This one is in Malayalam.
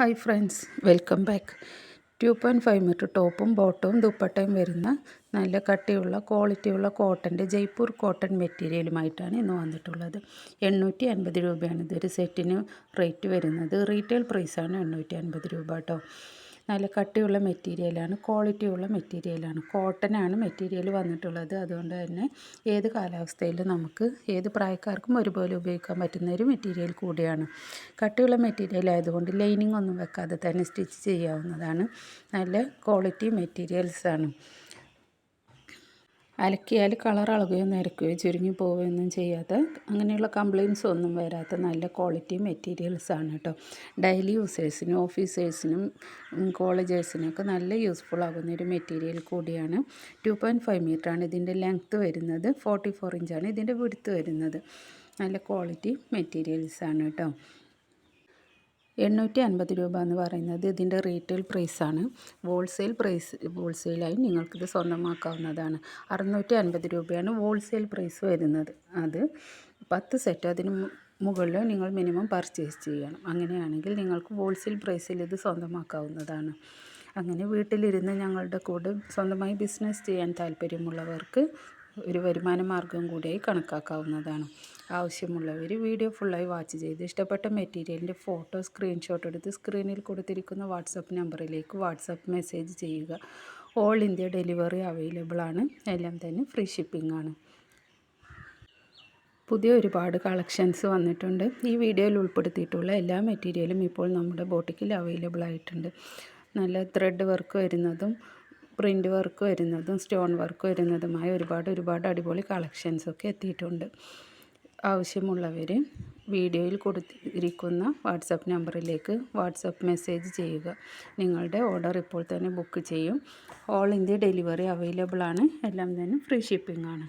Hi friends welcome back to point five meter ടോപ്പും ബോട്ടവും ദുപ്പട്ടയും വരുന്ന നല്ല കട്ടിയുള്ള ക്വാളിറ്റിയുള്ള കോട്ടന്റെ ജയ്പൂർ കോട്ടൺ മെറ്റീരിയലുമായിട്ടാണ് ഇന്ന് വന്നിട്ടുള്ളത്. എണ്ണൂറ്റി അൻപത് രൂപയാണ് ഇതൊരു സെറ്റിന് റേറ്റ് വരുന്നത്. റീറ്റെയിൽ പ്രൈസാണ് എണ്ണൂറ്റി അൻപത് രൂപ കേട്ടോ നല്ല കട്ടിയുള്ള മെറ്റീരിയലാണ് ക്വാളിറ്റിയുള്ള മെറ്റീരിയലാണ് കോട്ടനാണ് മെറ്റീരിയൽ വന്നിട്ടുള്ളത്. അതുകൊണ്ട് തന്നെ ഏത് കാലാവസ്ഥയിലും നമുക്ക് ഏത് പ്രായക്കാർക്കും ഒരുപോലെ ഉപയോഗിക്കാൻ പറ്റുന്ന ഒരു മെറ്റീരിയൽ കൂടിയാണ്. കട്ടിയുള്ള മെറ്റീരിയൽ ആയതുകൊണ്ട് ലൈനിങ് ഒന്നും വെക്കാതെ തന്നെ സ്റ്റിച്ച് ചെയ്യാവുന്നതാണ്. നല്ല ക്വാളിറ്റി മെറ്റീരിയൽസാണ് അലക്കിയാൽ കളർ അളകുകയോ നിരക്കുകയോ ചുരുങ്ങി പോവുകയൊന്നും ചെയ്യാത്ത അങ്ങനെയുള്ള കംപ്ലയിൻസ് ഒന്നും വരാത്ത നല്ല ക്വാളിറ്റി മെറ്റീരിയൽസാണ് കേട്ടോ ഡെയിലി യൂസേഴ്സിനും ഓഫീസേഴ്സിനും കോളേജേഴ്സിനൊക്കെ നല്ല യൂസ്ഫുൾ ആകുന്ന ഒരു മെറ്റീരിയൽ കൂടിയാണ്. ടു പോയിന്റ് ഫൈവ് മീറ്ററാണ് ഇതിന്റെ ലെങ്ത്ത് വരുന്നത്. ഫോർട്ടി ഫോർ ഇഞ്ചാണ് ഇതിന്റെ വിടുത്ത് വരുന്നത്. നല്ല ക്വാളിറ്റി മെറ്റീരിയൽസാണ് കേട്ടോ എണ്ണൂറ്റി അൻപത് രൂപ എന്ന് പറയുന്നത് ഇതിന്റെ റീറ്റെയിൽ പ്രൈസാണ്. ഹോൾസെയിൽ പ്രൈസ് ഹോൾസെയിലായി നിങ്ങൾക്കിത് സ്വന്തമാക്കാവുന്നതാണ്. അറുന്നൂറ്റി അൻപത് രൂപയാണ് ഹോൾസെയിൽ പ്രൈസ് വരുന്നത്. അത് പത്ത് സെറ്റ് അതിന് മുകളിൽ നിങ്ങൾ മിനിമം പർച്ചേസ് ചെയ്യണം. അങ്ങനെയാണെങ്കിൽ നിങ്ങൾക്ക് ഹോൾസെയിൽ പ്രൈസിൽ ഇത് സ്വന്തമാക്കാവുന്നതാണ്. അങ്ങനെ വീട്ടിലിരുന്ന് ഞങ്ങളുടെ കൂടെ സ്വന്തമായി ബിസിനസ് ചെയ്യാൻ താല്പര്യമുള്ളവർക്ക് ഒരു വരുമാന മാർഗം കൂടിയായി കണക്കാക്കാവുന്നതാണ്. ആവശ്യമുള്ളവർ വീഡിയോ ഫുള്ളായി വാച്ച് ചെയ്ത് ഇഷ്ടപ്പെട്ട മെറ്റീരിയലിന്റെ ഫോട്ടോ സ്ക്രീൻഷോട്ട് എടുത്ത് സ്ക്രീനിൽ കൊടുത്തിരിക്കുന്ന വാട്സപ്പ് നമ്പറിലേക്ക് വാട്സപ്പ് മെസ്സേജ് ചെയ്യുക. ഓൾ ഇന്ത്യ ഡെലിവറി അവൈലബിൾ ആണ്. എല്ലാം തന്നെ ഫ്രീ ഷിപ്പിംഗ് ആണ്. പുതിയ ഒരുപാട് കളക്ഷൻസ് വന്നിട്ടുണ്ട്. ഈ വീഡിയോയിൽ ഉൾപ്പെടുത്തിയിട്ടുള്ള എല്ലാ മെറ്റീരിയലും ഇപ്പോൾ നമ്മുടെ ബോട്ടിക്കിൽ അവൈലബിൾ ആയിട്ടുണ്ട്. നല്ല ത്രെഡ് വർക്ക് വരുന്നതും പ്രിന്റ് വർക്ക് വരുന്നതും സ്റ്റോൺ വർക്ക് വരുന്നതുമായ ഒരുപാട് ഒരുപാട് അടിപൊളി കളക്ഷൻസൊക്കെ എത്തിയിട്ടുണ്ട്. ആവശ്യമുള്ളവർ വീഡിയോയിൽ കൊടുത്തിരിക്കുന്ന വാട്സപ്പ് നമ്പറിലേക്ക് വാട്സപ്പ് മെസ്സേജ് ചെയ്യുക. നിങ്ങളുടെ ഓർഡർ ഇപ്പോൾ തന്നെ ബുക്ക് ചെയ്യും. ഓൾ ഇന്ത്യ ഡെലിവറി അവൈലബിൾ ആണ്. എല്ലാം തന്നെ ഫ്രീ ഷിപ്പിംഗ് ആണ്.